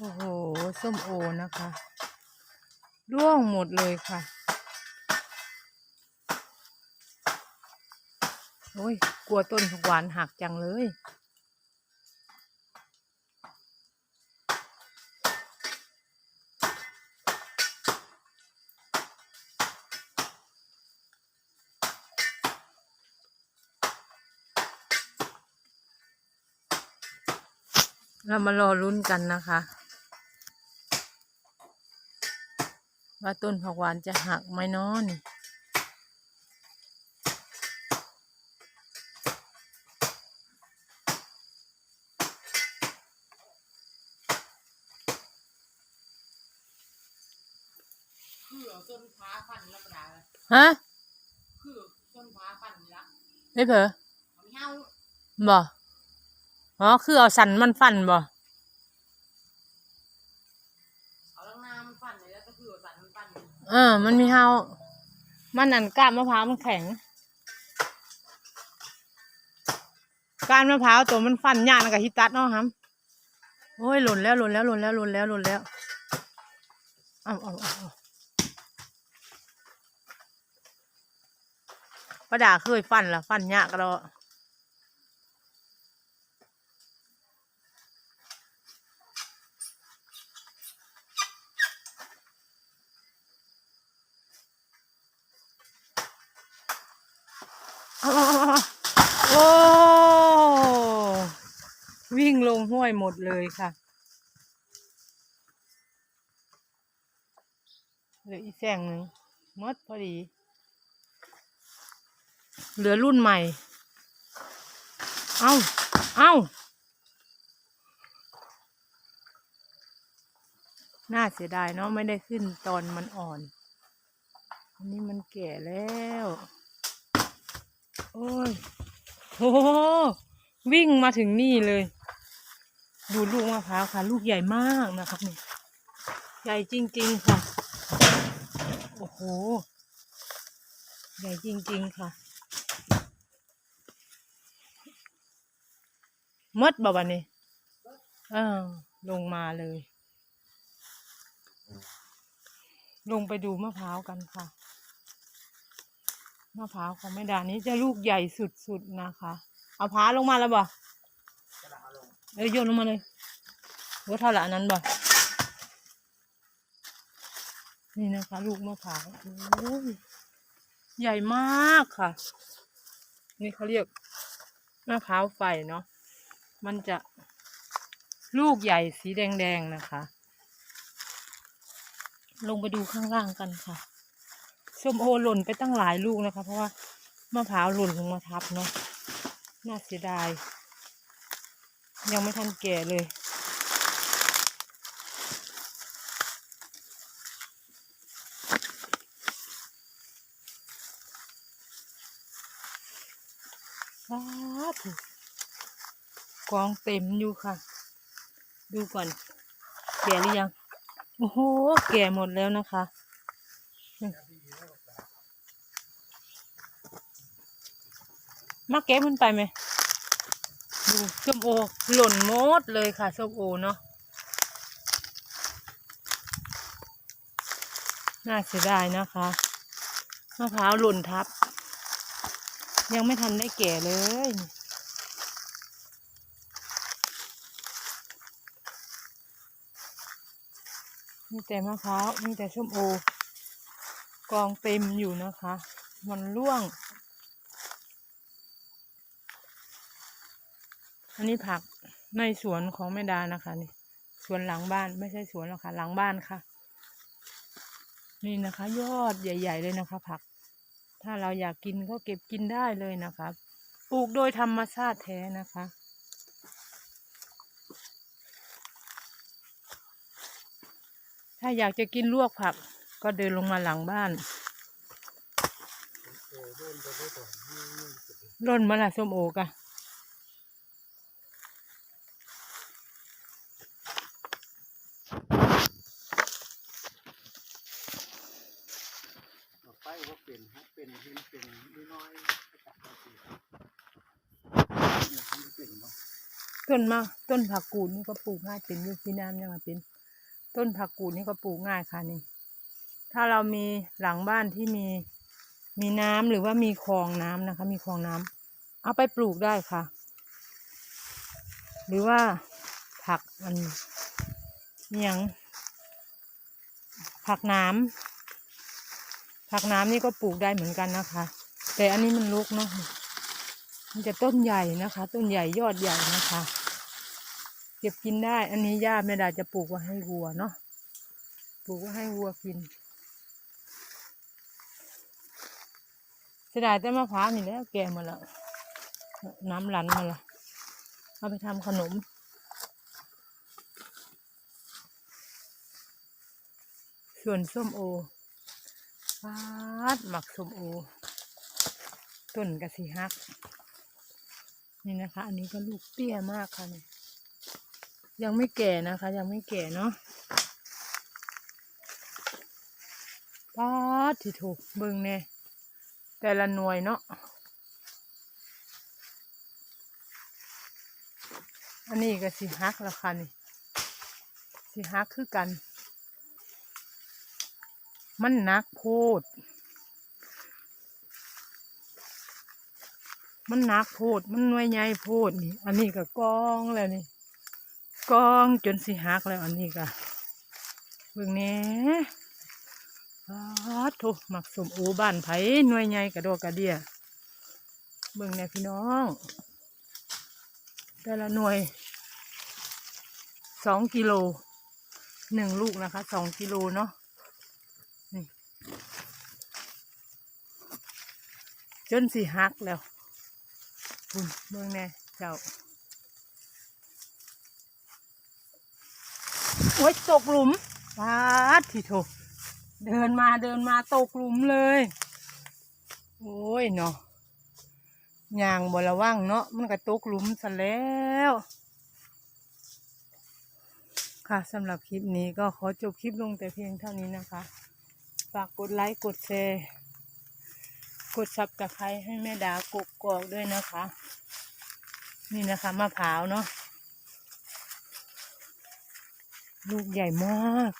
โอ้โห ส้มโอนะคะ ร่วงหมดเลยค่ะ โอ้ย กลัวต้นหวานหักจังเลย เรามารอลุ้นกันนะคะ ว่าต้นผักหวานจะหักไหมเน้อนคือต้นฟ้าฟันแล้วก็ได้ฮะคือต้นฟ้าฟันละไม่เผลอบ่อ๋อ คือเอาสันมันฟันบ่ ก็คือสันมันฟันเออ มันมีเฮามันอันก้านมะพร้าวมันแข็งก้านมะพร้าวตัวมันฟันยากนะกับฮิตัดเนาะครับโอ้ยหล่นแล้วหล่นแล้วหล่นแล้วหล่นแล้วหล่นแล้วเอาเอาเอาป้าดาเคยฟันละฟันยากก็แล้วเอาเอาเอาเอา โอ้วิ่งลงห้วยหมดเลยค่ะเหลืออีแสงหนึ่งมดพอดี เหลือรุ่นใหม่ เอาเอาน่าเสียดายเนาะไม่ได้ขึ้นตอนมันอ่อน อันนี้มันแก่แล้ว โอ้ยโอ้โหวิ่งมาถึงนี่เลย ดูลูกมะพร้าวค่ะ ลูกใหญ่มากนะครับนี่ใหญ่จริง ๆ ค่ะ โอ้โห ใหญ่จริง ๆ ค่ะมดบ่บันนี้เออลงมาเลย ลงไปดูมะพร้าวกันค่ะ มะพร้าวของแม่ดานี้จะลูกใหญ่สุดๆนะคะ เอาพร้าลงมาแล้วบ่เอ้ยโยนลงมาเลยว่าเท่าไหร่นนั้นบ่นี่นะคะ ลูกมะพร้าวโอ้ยใหญ่มากค่ะ นี่เขาเรียกมะพร้าวไฟเนาะมันจะลูกใหญ่สีแดงๆนะคะ ลงไปดูข้างล่างกันค่ะ ส้มโอหล่นไปตั้งหลายลูกนะคะ เพราะว่ามะพร้าวหล่นลงมาทับเนาะน่าเสียดาย ยังไม่ทันแก่เลยสาธุกองเต็มอยู่ค่ะ ดูก่อน แก่หรือยัง โอ้โห แก่หมดแล้วนะคะ มาเก็บมันไปไหมดูส้มโอหล่นหมดเลยค่ะส้มโอเนาะน่าเสียดายนะคะมะพร้าวหล่นทับ ยังไม่ทันได้แก่เลยมีแต่มะพร้าวมีแต่ส้มโอ กองเต็มอยู่นะคะ มันร่วง อันนี้ผักในสวนของแม่ดานะคะนี่สวนหลังบ้านไม่ใช่สวนหรอกค่ะ หลังบ้านค่ะ นี่นะคะ ยอดใหญ่ ๆ เลยนะคะ ผัก ถ้าเราอยากกินก็เก็บกินได้เลยนะคะปลูกโดยธรรมชาติแท้นะคะ ถ้าอยากจะกินลวกผัก ก็เดินลงมาหลังบ้านร่นมาละส้มโอกะ ต่อไป ว่าเป็นฮะเป็นเห็นเป็นน้อยจับมาสิเนี่ยมันเป็นบ่ต้นมะต้นผักกูดนี่ก็ปลูกง่ายเป็นอยุพี่น้ำยังไงเป็น ต้นผักกูดนี่ก็ปลูกง่ายค่ะนี่ ถ้าเรามีหลังบ้านที่มีมีน้ำหรือว่ามีคลองน้ำนะคะ มีคลองน้ำเอาไปปลูกได้ค่ะ หรือว่าผักมันเนียงผักน้ำ ผักน้ำนี่ก็ปลูกได้เหมือนกันนะคะ แต่อันนี้มันลุกเนาะมันจะต้นใหญ่นะคะ ต้นใหญ่ยอดใหญ่นะคะ เก็บกินได้ อันนี้ย่าไม่ด้จะปลูกไว้ให้วัวเนาะปลูกไว้ให้วัวกินเสียดายแต่มะพร้าวนี่แล้วแก่หมาแล้วน้ำหลันมาละเอาไปทำขนม ส่วนส้มโอ ฟาดหมักสมโอต้นกระสีฮัก นี่นะคะ อันนี้ก็ลูกเตี้ยมากค่ะเนี่ยยังไม่แก่นะคะ ยังไม่แก่เนาะปาดที่ถูกเบิ่งเนี่ยแต่ละหน่วยเนาะอันนี้ก็สิฮักแล้วค่ะนี่สิฮักคือกัน มันนักโพด มันนักโพด มันน่วยใหญ่โพดนี่ อันนี้ก็กองแล้วนี่กองจนสิหักแล้วอันนี้ก็เบิ่งแหน่ปาดโถหมักสมโอบ้านไผหน่วยใหญ่กระโดกระเดียเบิ่งแหน่พี่น้อง แต่ละหน่วยสองกิโลหนึ่งลูกนะคะสองกิโลเนาะ จนสิหักแล้วคุณเมืองแน่เจ้า โอ๊ยตกหลุมปาดทีโถเดินมาเดินมาตกหลุมเลย โอ้ยเนาะยางบระวังเนาะมันก็ตกหลุมซะแล้ว ค่ะสำหรับคลิปนี้ก็ขอจบคลิปลงแต่เพียงเท่านี้นะคะ ฝากกดไลค์กดแชร์กดซับตะไคร้ให้แม่ดากกกอกด้วยนะคะ นี่นะคะมะพร้าวเนาะลูกใหญ่มาก